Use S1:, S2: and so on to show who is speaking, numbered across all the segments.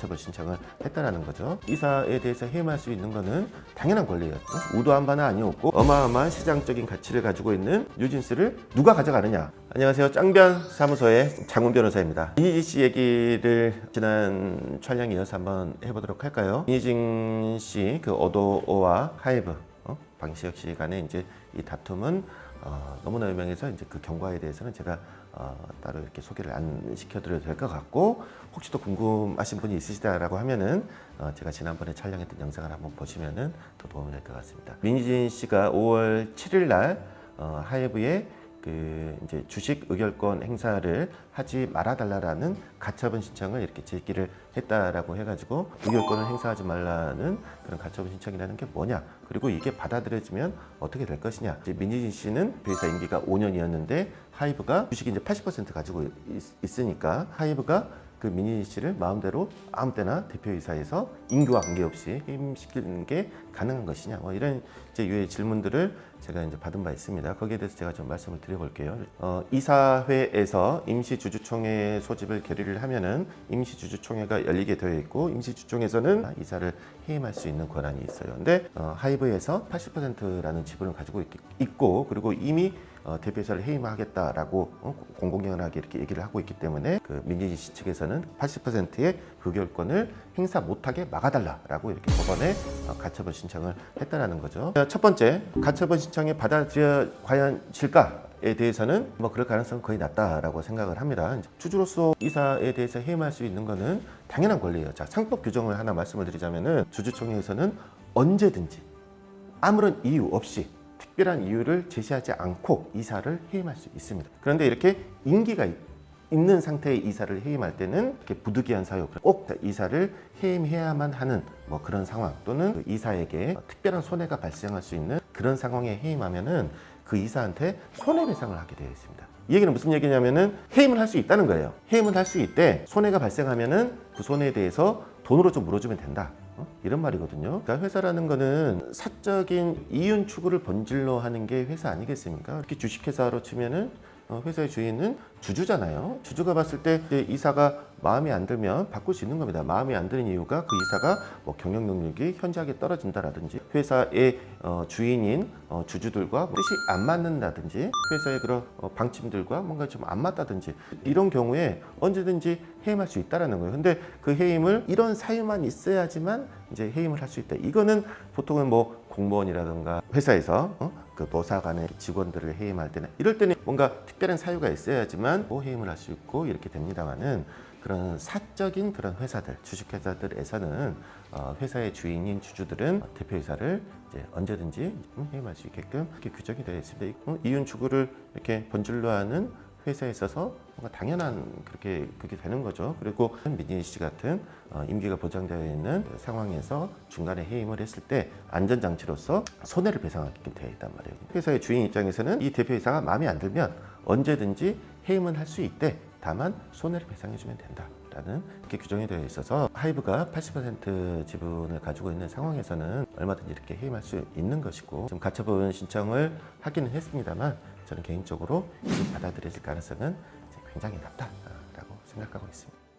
S1: 가처분 신청을 했다라는 거죠. 이사에 대해서 해임할 수 있는 거는 당연한 권리였죠. 우도한 바는 아니었고 어마어마한 시장적인 가치를 가지고 있는 뉴진스를 누가 가져가느냐. 안녕하세요. 짱변 사무소의 장훈 변호사입니다. 이니진 씨 얘기를 지난 촬영 이어서 한번 해보도록 할까요? 이니진 씨 그 어도어와 하이브 어? 방시혁 씨 간의 이제 이 다툼은 어, 너무나 유명해서 이제 그 경과에 대해서는 제가 어, 따로 이렇게 소개를 안 시켜드려도 될 것 같고 혹시 또 궁금하신 분이 있으시다라고 하면은 어, 제가 지난번에 촬영했던 영상을 한번 보시면은 더 도움이 될 것 같습니다. 민희진 씨가 5월 7일 날 어, 하이브의 그 이제 주식 의결권 행사를 하지 말아달라라는 가처분 신청을 이렇게 제기를 했다라고 해가지고 의결권을 행사하지 말라는 그런 가처분 신청이라는 게 뭐냐? 그리고 이게 받아들여지면 어떻게 될 것이냐? 이제 민희진 씨는 회사 임기가 5년이었는데 하이브가 주식이 이제 80% 가지고 있, 으니까 하이브가 그 민희 씨를 마음대로 아무 때나 대표이사에서 인규와 관계없이 해임시키는 게 가능한 것이냐? 뭐 이런 이제 유의 질문들을 제가 이제 받은 바 있습니다. 거기에 대해서 제가 좀 말씀을 드려볼게요. 어, 이사회에서 임시주주총회 소집을 결의를 하면은 임시주주총회가 열리게 되어 있고 임시주총에서는 이사를 해임할 수 있는 권한이 있어요. 근데 어, 하이브에서 80%라는 지분을 가지고 있, 고 그리고 이미 어, 대표이사를 해임하겠다라고 어, 공공연하게 이렇게 얘기를 하고 있기 때문에 그 민진희 씨 측에서는 80%의 의결권을 행사 못하게 막아달라라고 이렇게 법원에 어, 가처분 신청을 했다라는 거죠. 자, 첫 번째 가처분 신청 이 받아들여 과연 질까 에 대해서는 뭐 그럴 가능성은 거의 낮다라고 생각을 합니다. 주주로서 이사에 대해서 해임할 수 있는 거는 당연한 권리예요. 자, 상법 규정을 하나 말씀을 드리자면은 주주총회에서는 언제든지 아무런 이유 없이 특별한 이유를 제시하지 않고 이사를 해임할 수 있습니다. 그런데 이렇게 임기가 있- 있는 상태의 이사를 해임할 때는 이렇게 부득이한 사유, 꼭 이사를 해임해야만 하는 뭐 그런 상황 또는 그 이사에게 특별한 손해가 발생할 수 있는 그런 상황에 해임하면은 그 이사한테 손해배상을 하게 되어 있습니다. 이 얘기는 무슨 얘기냐면은 해임을 할 수 있다는 거예요. 해임을 할 수 있대 손해가 발생하면은 그 손해에 대해서 돈으로 좀 물어주면 된다. 어? 이런 말이거든요. 그러니까 회사라는 거는 사적인 이윤 추구를 본질로 하는 게 회사 아니겠습니까? 이렇게 주식회사로 치면은 어, 회사의 주인은 주주잖아요. 주주가 봤을 때 이사가 마음에 안 들면 바꿀 수 있는 겁니다. 마음에 안 드는 이유가 그 이사가 뭐 경영 능력이 현저하게 떨어진다라든지 회사의 어, 주인인 어, 주주들과 뜻이 안 맞는다든지 회사의 그런 어, 방침들과 뭔가 좀 안 맞다든지 이런 경우에 언제든지 해임할 수 있다라는 거예요. 근데 그 해임을 이런 사유만 있어야지만 이제 해임을 할 수 있다. 이거는 보통은 뭐 공무원이라든가 회사에서 어? 그 노사 간의 직원들을 해임할 때는 이럴 때는 뭔가 특별한 사유가 있어야지만 뭐 해임을 할 수 있고 이렇게 됩니다만은 그런 사적인 그런 회사들 주식회사들에서는 어, 회사의 주인인 주주들은 대표이사를 이제 언제든지 해임할 수 있게끔 이렇게 규정이 되어 있습니다. 어, 이윤 추구를 이렇게 본질로 하는 회사에 있어서 뭔가 당연한 그렇게 그게 되는 거죠. 그리고 민희 씨 같은 어, 임기가 보장되어 있는 상황에서 중간에 해임을 했을 때 안전장치로서 손해를 배상하게끔 되어 있단 말이에요. 회사의 주인 입장에서는 이 대표이사가 마음에 안 들면 언제든지 해임은 할 수 있대. 다만 손해를 배상해주면 된다. 라는 이렇게 규정이 되어 있어서 하이브가 80% 지분을 가지고 있는 상황에서는 얼마든지 이렇게 해임할 수 있는 것이고 지금 가처분 신청을 하기는 했습니다만 저는 개인적으로 받아들여질 가능성은 굉장히 낮다라고 생각하고 있습니다.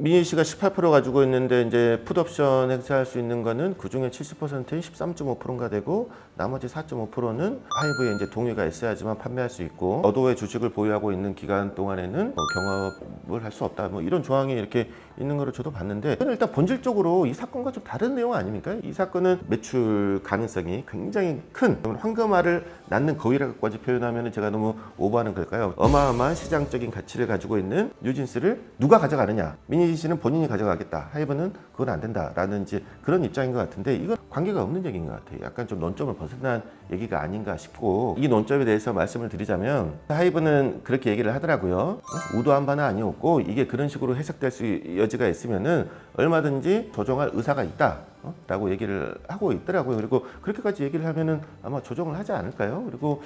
S1: 민희 씨가 18% 가지고 있는데 이제 풋옵션 행사할 수 있는 거는 그 중에 70%인 13.5%가 되고 나머지 4.5%는 하이브에 이제 동의가 있어야지만 판매할 수 있고 어도의 주식을 보유하고 있는 기간 동안에는 뭐 경업을 할 수 없다 뭐 이런 조항이 이렇게 있는 거를 저도 봤는데 일단 본질적으로 이 사건과 좀 다른 내용 아닙니까? 이 사건은 매출 가능성이 굉장히 큰 황금알을 낳는 거위라고까지 표현하면 제가 너무 오버하는 걸까요? 어마어마한 시장적인 가치를 가지고 있는 뉴진스를 누가 가져가느냐? 씨는 본인이 가져가겠다. 하이브는 그건 안 된다라는 이제 그런 입장인 것 같은데 이건 관계가 없는 얘기인 것 같아요. 약간 좀 논점을 벗어난 얘기가 아닌가 싶고 이 논점에 대해서 말씀을 드리자면 하이브는 그렇게 얘기를 하더라고요. 어? 우도한 바는 아니었고 이게 그런 식으로 해석될 수 여지가 있으면은 얼마든지 조정할 의사가 있다. 어? 라고 얘기를 하고 있더라고요. 그리고 그렇게까지 얘기를 하면은 아마 조정을 하지 않을까요? 그리고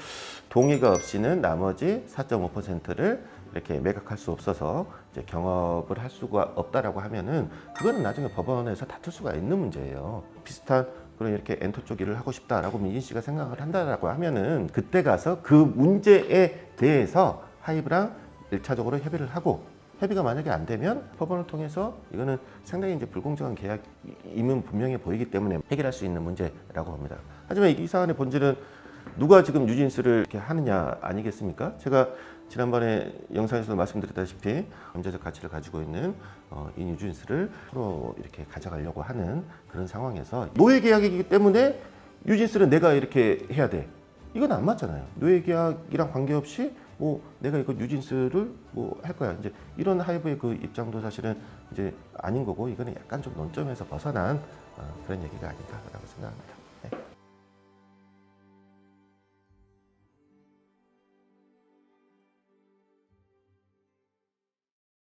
S1: 동의가 없이는 나머지 4.5%를 이렇게 매각할 수 없어서 이제 경업을 할 수가 없다라고 하면은 그거는 나중에 법원에서 다툴 수가 있는 문제예요. 비슷한 그런 이렇게 엔터 쪽 일을 하고 싶다라고 민진 씨가 생각을 한다라고 하면은 그때 가서 그 문제에 대해서 하이브랑 일차적으로 협의를 하고 협의가 만약에 안 되면 법원을 통해서 이거는 상당히 이제 불공정한 계약임은 분명해 보이기 때문에 해결할 수 있는 문제라고 봅니다. 하지만 이 사안의 본질은 누가 지금 뉴진스를 이렇게 하느냐 아니겠습니까? 제가 지난번에 영상에서도 말씀드렸다시피 경제적 가치를 가지고 있는 어, 이 뉴진스를 서로 이렇게 가져가려고 하는 그런 상황에서 노예 계약이기 때문에 뉴진스는 내가 이렇게 해야 돼. 이건 안 맞잖아요. 노예 계약이랑 관계없이 뭐 내가 이거 뉴진스를 뭐 할 거야. 이제 이런 하이브의 그 입장도 사실은 이제 아닌 거고 이거는 약간 좀 논점에서 벗어난 어, 그런 얘기가 아닌가라고 생각합니다.